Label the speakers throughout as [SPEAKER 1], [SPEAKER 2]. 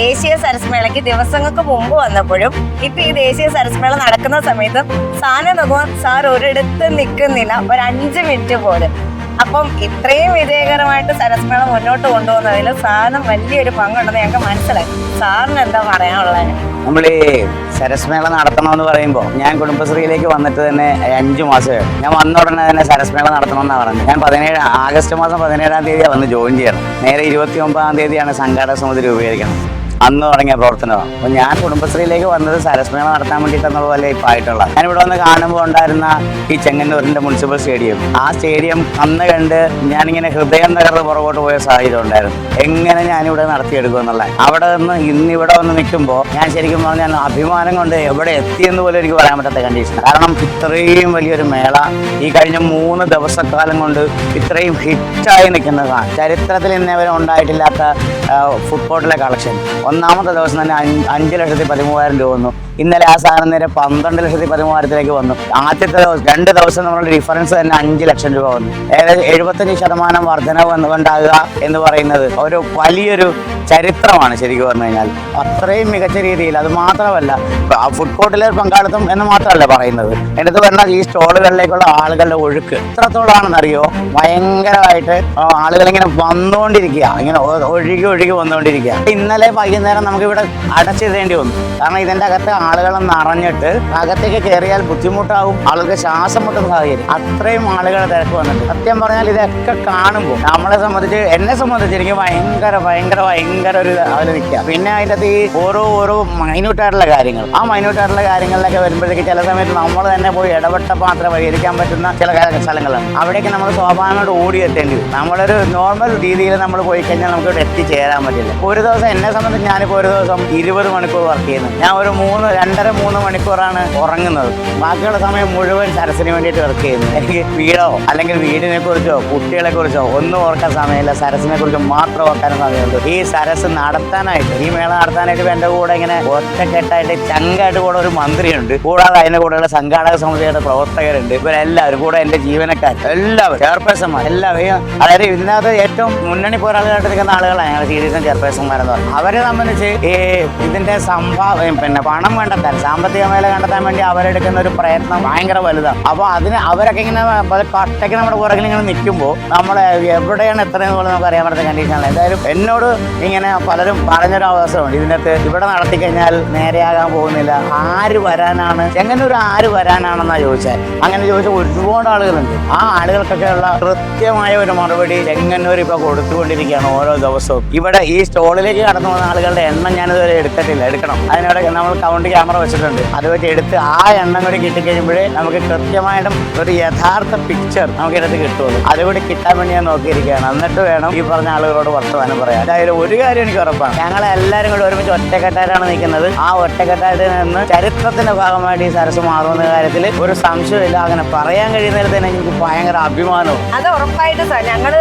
[SPEAKER 1] ദേശീയ സരസ്മേളയ്ക്ക് ദിവസങ്ങൾക്ക് മുമ്പ് വന്നപ്പോഴും ഇപ്പൊ ഈ ദേശീയ സരസ്മേള നടക്കുന്ന സമയത്ത് സാധനം നോക്കുമ്പോൾ സാർ ഒരിടത്ത് നിൽക്കുന്നില്ല. ഒരു അഞ്ച് മിനിറ്റ് പോലും. അപ്പം ഇത്രയും വിജയകരമായിട്ട് സരസ്മേള മുന്നോട്ട് കൊണ്ടുപോകുന്നതിൽ സാറിന് വലിയൊരു പങ്കുണ്ടെന്ന് ഞങ്ങൾക്ക് മനസ്സിലായി. സാറിന് എന്താ പറയാനുള്ളത്?
[SPEAKER 2] നമ്മൾ ഈ സരസ്മേള നടത്തണമെന്ന് പറയുമ്പോൾ ഞാൻ കുടുംബശ്രീയിലേക്ക് വന്നിട്ട് തന്നെ അഞ്ചു മാസമേ. ഞാൻ വന്ന ഉടനെ തന്നെ സരസ്മേള നടത്തണമെന്നാണ് പറഞ്ഞത്. ഞാൻ പതിനേഴ് ആഗസ്റ്റ് മാസം പതിനേഴാം തീയതിയാണ് വന്ന് ജോയിൻ ചെയ്യണം. നേരെ ഇരുപത്തി ഒമ്പതാം തീയതിയാണ് സംഘാടക സമിതി രൂപീകരിക്കണം. അന്ന് തുടങ്ങിയ പ്രവർത്തനമാണ് അപ്പോൾ ഞാൻ കുടുംബശ്രീയിലേക്ക് വന്നത് സരസ്മേള നടത്താൻ വേണ്ടിയിട്ടെന്നുള്ള പോലെ ഇപ്പോൾ ആയിട്ടുള്ള. ഞാൻ ഇവിടെ വന്ന് കാണുമ്പോൾ ഉണ്ടായിരുന്ന ഈ ചെങ്ങന്നൂരിന്റെ മുനിസിപ്പൽ സ്റ്റേഡിയം ആ സ്റ്റേഡിയം അന്ന് കണ്ട് ഞാനിങ്ങനെ ഹൃദയം തകർന്ന് പുറകോട്ട് പോയ സാഹചര്യം ഉണ്ടായിരുന്നു. എങ്ങനെ ഞാനിവിടെ നടത്തിയെടുക്കും എന്നുള്ള. അവിടെ നിന്ന് ഇന്ന് ഇവിടെ വന്ന് നിൽക്കുമ്പോൾ ഞാൻ ശരിക്കും പറഞ്ഞാൽ അഭിമാനം കൊണ്ട് എവിടെ എത്തിയെന്ന് പോലും എനിക്ക് പറയാൻ പറ്റാത്ത കണ്ടീഷൻ കാരണം ഇത്രയും വലിയൊരു മേള ഈ കഴിഞ്ഞ മൂന്ന് ദിവസക്കാലം കൊണ്ട് ഇത്രയും ഹിറ്റായി നിൽക്കുന്നതാണ്. ചരിത്രത്തിൽ ഇന്നേവരെ ഉണ്ടായിട്ടില്ലാത്ത ഫുട്ബോളിലെ കളക്ഷൻ ഒന്നാമത്തെ ദിവസം തന്നെ അഞ്ച് ലക്ഷത്തി പതിമൂവായിരം രൂപ വന്നു. ഇന്നലെ ആ സാധനം നേരെ പന്ത്രണ്ട് ലക്ഷത്തി പതിമൂവായിരത്തിലേക്ക് വന്നു. ആദ്യത്തെ ദിവസം രണ്ട് ദിവസം നമ്മുടെ ഡിഫറൻസ് തന്നെ അഞ്ച് ലക്ഷം രൂപ വന്നു. ഏകദേശം എഴുപത്തഞ്ച് ശതമാനം വർധന വന്നുകൊണ്ടാകുക എന്ന് പറയുന്നത് ഒരു വലിയൊരു ചരിത്രമാണ് ശരിക്കും പറഞ്ഞു കഴിഞ്ഞാൽ. അത്രയും മികച്ച രീതിയിൽ അത് മാത്രമല്ല ഫുഡ് കോർട്ടിലെ പങ്കാളിത്തം എന്ന് മാത്രമല്ല പറയുന്നത്. എടുത്ത് പറഞ്ഞാൽ ഈ സ്റ്റോളുകളിലേക്കുള്ള ആളുകളുടെ ഒഴുക്ക് എത്രത്തോളാണെന്നറിയോ? ഭയങ്കരമായിട്ട് ആളുകളിങ്ങനെ വന്നുകൊണ്ടിരിക്കുക. ഇങ്ങനെ ഒഴുകി ഒഴുകി വന്നുകൊണ്ടിരിക്കുക. ഇന്നലെ വൈകുന്നേരം നമുക്ക് ഇവിടെ അടച്ചിടേണ്ടി വന്നു. കാരണം ഇതിന്റെ അകത്ത് ആളുകൾ നിറഞ്ഞിട്ട് അകത്തേക്ക് കയറിയാൽ ബുദ്ധിമുട്ടാവും. ആളുകൾക്ക് ശ്വാസം മുട്ടുന്ന സാഹചര്യം. അത്രയും ആളുകൾ തിരക്ക് വന്നിട്ട് സത്യം പറഞ്ഞാൽ ഇതൊക്കെ കാണുമ്പോൾ നമ്മളെ സംബന്ധിച്ച് എന്നെ സംബന്ധിച്ച് എനിക്ക് ഭയങ്കര ഭയങ്കര ഭയങ്കര ഒരു അതിൽ നിൽക്കുക. പിന്നെ അതിന്റെ അകത്ത് ഈ ഓരോ ഓരോ മൈന്യൂട്ടായിട്ടുള്ള കാര്യങ്ങൾ. ആ മൈന്യൂട്ടായിട്ടുള്ള കാര്യങ്ങളിലൊക്കെ വരുമ്പോഴത്തേക്ക് ചില സമയത്ത് നമ്മൾ തന്നെ പോയി ഇടപെട്ട മാത്രം പരിഹരിക്കാൻ പറ്റുന്ന ചില സ്ഥലങ്ങളാണ്. അവിടേക്ക് നമ്മൾ സ്വാഭാവികമായിട്ട് ഓടി എത്തേണ്ടി വരും. നമ്മളൊരു നോർമൽ രീതിയിൽ നമ്മൾ പോയി കഴിഞ്ഞാൽ നമുക്ക് ഇവിടെ എത്തിച്ചേരാൻ പറ്റില്ല. ഒരു ദിവസം എന്നെ സംബന്ധിച്ച് ഞാനിപ്പോൾ ഒരു ദിവസം ഇരുപത് മണിക്കൂർ വർക്ക് ചെയ്യുന്നു. ഞാൻ ഒരു മൂന്ന് രണ്ടര മൂന്ന് മണിക്കൂറാണ് ഉറങ്ങുന്നത്. ബാക്കിയുള്ള സമയം മുഴുവൻ സരസിന് വേണ്ടിയിട്ട് വർക്ക് ചെയ്യുന്നു. എനിക്ക് വീടോ അല്ലെങ്കിൽ വീടിനെ കുറിച്ചോ കുട്ടികളെ കുറിച്ചോ ഒന്നും ഓർക്കാൻ സമയമില്ല. സരസിനെ കുറിച്ച് മാത്രം ഓർക്കാൻ സമയമുള്ളൂ ഈ സരസ് നടത്താനായിട്ട് ഈ മേള നടത്താനായിട്ട് എന്റെ കൂടെ ഇങ്ങനെ ഒറ്റക്കെട്ടായിട്ട് ചങ്കായിട്ട് കൂടെ ഒരു മന്ത്രിയുണ്ട്. കൂടാതെ അതിന്റെ കൂടെയുള്ള സംഘാടക സമിതിയുടെ പ്രവർത്തകരുണ്ട്. ഇവരെല്ലാവരും കൂടെ എന്റെ ജീവനക്കാർ. എല്ലാവരും ചെയർപേഴ്സന്മാർ എല്ലാവരും. അതായത് ഇതിനകത്ത് ഏറ്റവും മുന്നണി പോരാളികളായിട്ട് നിൽക്കുന്ന ആളുകളാണ് ഞങ്ങൾ സി ഡി എസ് ചെയർപേഴ്സൺമാരെന്ന് പറയുന്നത് അവരെ സംബന്ധിച്ച് ഈ ഇതിന്റെ സംഭാവന പിന്നെ പണം കണ്ടെത്താൻ സാമ്പത്തിക മേഖല കണ്ടെത്താൻ വേണ്ടി അവരെടുക്കുന്ന ഒരു പ്രയത്നം ഭയങ്കര വലുതാണ്. അപ്പോൾ അതിന് അവരൊക്കെ ഇങ്ങനെ പട്ടയ്ക്ക് നമ്മുടെ പുറകിൽ ഇങ്ങനെ നിൽക്കുമ്പോൾ നമ്മൾ എവിടെയാണ് എത്രയെന്ന് പോലും നമുക്ക് അറിയാൻ പറ്റുന്ന കണ്ടീഷനാണ് എന്തായാലും എന്നോട് ഇങ്ങനെ പലരും പറഞ്ഞൊരു അവസരമുണ്ട്. ഇതിനകത്ത് ഇവിടെ നടത്തി കഴിഞ്ഞാൽ നേരെയാകാൻ പോകുന്നില്ല. ആര് വരാനാണ്? എങ്ങനെ ഒരു ആര് വരാനാണെന്നാ ചോദിച്ചാൽ അങ്ങനെ ചോദിച്ച ഒരുപാട് ആളുകളുണ്ട്. ആ ആളുകൾക്കൊക്കെ ഉള്ള കൃത്യമായ ഒരു മറുപടി ചെങ്ങന്നൂർ ഇപ്പൊ കൊടുത്തുകൊണ്ടിരിക്കുകയാണ് ഓരോ ദിവസവും. ഇവിടെ ഈ സ്റ്റോളിലേക്ക് കടന്നു പോകുന്ന ആളുകളുടെ എണ്ണം ഞാനിതുവരെ എടുത്തിട്ടില്ല. എടുക്കണം. അതിനോട് നമ്മൾ കൗണ്ട് ക്യാമറ വെച്ചിട്ടുണ്ട്. അത് വെച്ച് എടുത്ത് ആ എണ്ണം കൂടി കിട്ടിക്കഴിയുമ്പോഴേ നമുക്ക് കൃത്യമായിട്ടും ഒരു യഥാർത്ഥ പിക്ചർ നമുക്ക് ഇതിനകത്ത് കിട്ടുള്ളൂ. അതുകൂടി കിട്ടാൻ വേണ്ടി ഞാൻ നോക്കിയിരിക്കുകയാണ്. എന്നിട്ട് വേണം ഈ പറഞ്ഞ ആളുകളോട് വർത്തമാനം പറയാൻ. അതായത് ഒരു കാര്യം എനിക്ക് ഉറപ്പാണ്. ഞങ്ങൾ എല്ലാവരും കൂടി ഒരുമിച്ച് ഒറ്റക്കെട്ടായിട്ടാണ് നിൽക്കുന്നത്. ആ ഒറ്റക്കെട്ടായിട്ട് നിന്ന് ചരിത്രത്തിന്റെ ഭാഗമായിട്ട് ഈ സരസ് മാറുന്ന കാര്യത്തിൽ ഒരു സംശയമില്ല അങ്ങനെ പറയാൻ കഴിയുന്നതിൽ തന്നെ എനിക്ക് ഭയങ്കര അഭിമാനവും.
[SPEAKER 1] അത് ഉറപ്പായിട്ട് സാർ ഞങ്ങൾ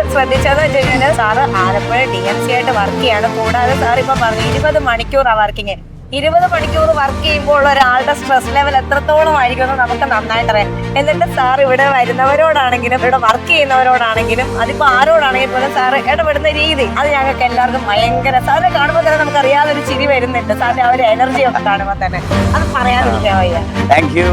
[SPEAKER 1] കഴിഞ്ഞാൽ sir Alappuzha D M C ആയിട്ട് വർക്ക് ചെയ്യാണ്. കൂടാതെ സാർ ഇപ്പൊ പറഞ്ഞു ഇരുപത് മണിക്കൂറാണ് വർക്കിങ് ഇരുപത് മണിക്കൂർ വർക്ക് ചെയ്യുമ്പോൾ ഒരാളുടെ സ്ട്രെസ് ലെവൽ എത്രത്തോളം ആയിരിക്കും എന്ന് നമുക്ക് നന്നായിട്ട് അറിയാം. എന്നിട്ട് സാർ ഇവിടെ വരുന്നവരോടാണെങ്കിലും ഇവിടെ വർക്ക് ചെയ്യുന്നവരോടാണെങ്കിലും അതിപ്പോ ആരോടാണെങ്കിലും പോലും സാർ ഇടപെടുന്ന രീതി അത് ഞങ്ങൾക്ക് എല്ലാവർക്കും ഭയങ്കര സാറിനെ കാണുമ്പോൾ തന്നെ നമുക്ക് അറിയാതെ ഒരു ചിരി വരുന്നുണ്ട്. സാറിന്റെ ആ ഒരു എനർജി ഒക്കെ കാണുമ്പോൾ തന്നെ. അത് പറയാതിരിക്കാൻ വയ്യ.
[SPEAKER 2] Thank you